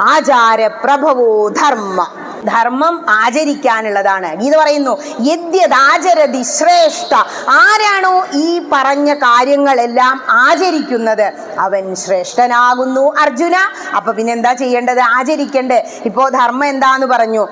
ആചാര പ്രഭവോ ധർമ്മ. ധർമ്മം ആചരിക്കാനുള്ളതാണ്. ഗീത പറയുന്നു യദ്യതാചരതി ശ്രേഷ്ഠ. ആരാണോ ഈ പറഞ്ഞ കാര്യങ്ങളെല്ലാം ആചരിക്കുന്നത്? അവൻ ശ്രേഷ്ഠനാകുന്നു അർജുന. അപ്പൊ പിന്നെ എന്താ ചെയ്യേണ്ടത്? ആചരിക്കണ്ടേ ഇപ്പോ ധർമ്മം എന്താന്ന് പറഞ്ഞു?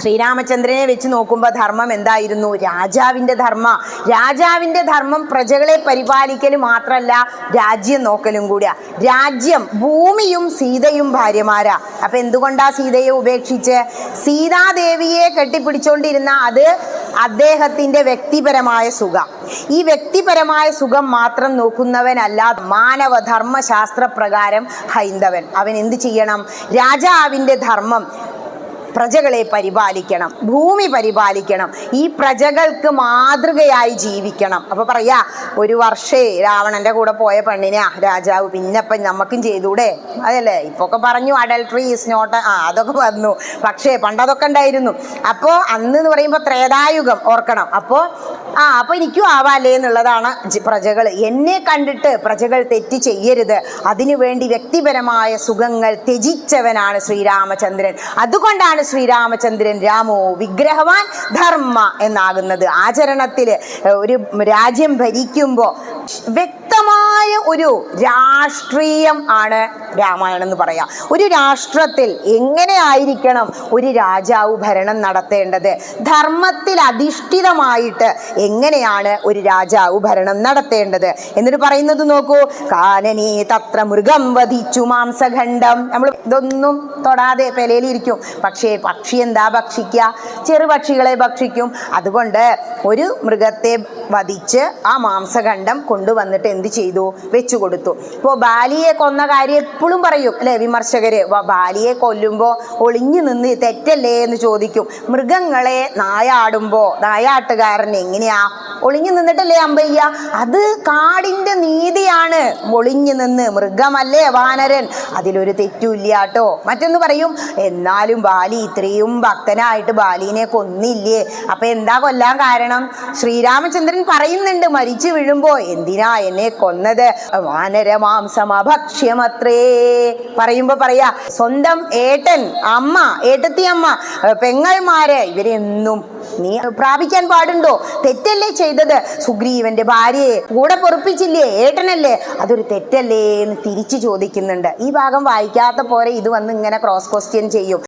ശ്രീരാമചന്ദ്രനെ വെച്ച് നോക്കുമ്പോൾ ധർമ്മം എന്തായിരുന്നു? രാജാവിന്റെ ധർമ്മ. രാജാവിന്റെ ധർമ്മം പ്രജകളെ പരിപാലിക്കൽ മാത്രമല്ല രാജ്യം നോക്കലും കൂടിയാ. രാജ്യം ഭൂമിയും സീതയും ഭാര്യമാരാ. അപ്പം എന്തുകൊണ്ടാ സീതയെ ഉപേക്ഷിച്ച്? സീതാദേവിയെ കെട്ടിപ്പിടിച്ചോണ്ടിരുന്ന അത് അദ്ദേഹത്തിന്റെ വ്യക്തിപരമായ സുഖം. ഈ വ്യക്തിപരമായ സുഖം മാത്രം നോക്കുന്നവനല്ല മാനവ ധർമ്മശാസ്ത്ര പ്രകാരം ഹൈന്ദവൻ. അവൻ എന്ത് ചെയ്യണം? രാജാവിന്റെ ധർമ്മം പ്രജകളെ പരിപാലിക്കണം ഭൂമി പരിപാലിക്കണം ഈ പ്രജകൾക്ക് മാതൃകയായി ജീവിക്കണം. അപ്പോൾ പറയാ ഒരു വർഷേ രാവണന്റെ കൂടെ പോയ പെണ്ണിനെ രാജാവ് പിന്നപ്പം നമുക്കും ചെയ്തൂടെ? അതല്ലേ? ഇപ്പൊക്കെ പറഞ്ഞു അഡൽട്രി ഈസ് നോട്ട് ആ അതൊക്കെ വന്നു. പക്ഷേ പണ്ടതൊക്കെ ഉണ്ടായിരുന്നു. അപ്പോൾ അന്ന് എന്ന് പറയുമ്പോൾ ത്രേതായുഗം ഓർക്കണം. അപ്പോൾ ആ അപ്പോൾ എനിക്കും ആവാലേ എന്നുള്ളതാണ് പ്രജകൾ എന്നെ കണ്ടിട്ട് പ്രജകൾ തെറ്റ് ചെയ്യരുത്. അതിനുവേണ്ടി വ്യക്തിപരമായ സുഖങ്ങൾ ത്യജിച്ചവനാണ് ശ്രീരാമചന്ദ്രൻ. അതുകൊണ്ടാണ് ശ്രീരാമചന്ദ്രൻ രാമോ വിഗ്രഹവാൻ ധർമ്മ എന്നാകുന്നത് ആചരണത്തിൽ ഒരു രാജ്യം ഭരിക്കുമ്പോൾ വ്യക്തമായ ഒരു രാഷ്ട്രീയം ആണ് രാമായണം എന്ന് പറയാം. ഒരു രാഷ്ട്രത്തിൽ എങ്ങനെ ആയിരിക്കണം ഒരു രാജാവ് ഭരണം നടത്തേണ്ടത്? ധർമ്മത്തിൽ അധിഷ്ഠിതമായിട്ട് എങ്ങനെയാണ് ഒരു രാജാവ് ഭരണം നടത്തേണ്ടത്? എന്നിട്ട് പറയുന്നത് നോക്കൂ കാനനേ തത്ര മൃഗം വധിച്ചു മാംസഖണ്ഡം. നമ്മൾ ഇതൊന്നും തൊടാതെ പെലയിലിരിക്കും. പക്ഷേ പക്ഷി എന്താ ഭക്ഷിക്കുക ചെറുപക്ഷികളെ ഭക്ഷിക്കും. അതുകൊണ്ട് ഒരു മൃഗത്തെ വധിച്ച് ആ മാംസഖണ്ഡം കൊണ്ടുവന്നിട്ട് എന്ത് ചെയ്തു? വെച്ചു കൊടുത്തു ഇപ്പോൾ ബാലിയെ കൊന്ന കാര്യം എപ്പോഴും പറയും അല്ലേ വിമർശകര്? ബാലിയെ കൊല്ലുമ്പോൾ ഒളിഞ്ഞു നിന്ന് തെറ്റല്ലേ എന്ന് ചോദിക്കും. മൃഗങ്ങളെ നായാടുമ്പോൾ നായാട്ടുകാരൻ എങ്ങനെയാ? ഒളിഞ്ഞു നിന്നിട്ടല്ലേ അമ്പയ്യ? അത് കാടിന്റെ നീതിയാണ് ഒളിഞ്ഞു നിന്ന് മൃഗമല്ലേ വാനരൻ? അതിലൊരു തെറ്റുമില്ല കേട്ടോ. മറ്റൊന്ന് പറയും എന്നാലും ബാലി ഇത്രയും ഭക്തനായിട്ട് ബാലിനെ കൊന്നില്ലേ? അപ്പൊ എന്താ കൊല്ലാൻ കാരണം? ശ്രീരാമചന്ദ്രൻ പറയുന്നുണ്ട് മരിച്ചു വീഴുമ്പോ എന്തിനാ എന്നെ കൊന്നത്? വാനരമാംസം അഭക്ഷ്യമത്രേ. പറയുമ്പോ പറയാ സ്വന്തം ഏട്ടൻ അമ്മ ഏട്ടത്തി അമ്മ പെങ്ങൾമാര് ഇവരെന്നും നീ പ്രാപിക്കാൻ പാടുണ്ടോ? തെറ്റല്ലേ ചെയ്തത്? സുഗ്രീവന്റെ ഭാര്യയെ കൂടെ പൊറപ്പിച്ചില്ലേ? ഏട്ടനല്ലേ? അതൊരു തെറ്റല്ലേ എന്ന് തിരിച്ചു ചോദിക്കുന്നുണ്ട്. ഈ ഭാഗം വായിക്കാത്ത പോലെ ഇത് വന്ന് ഇങ്ങനെ ക്രോസ് ക്വസ്റ്റ്യൻ ചെയ്യും.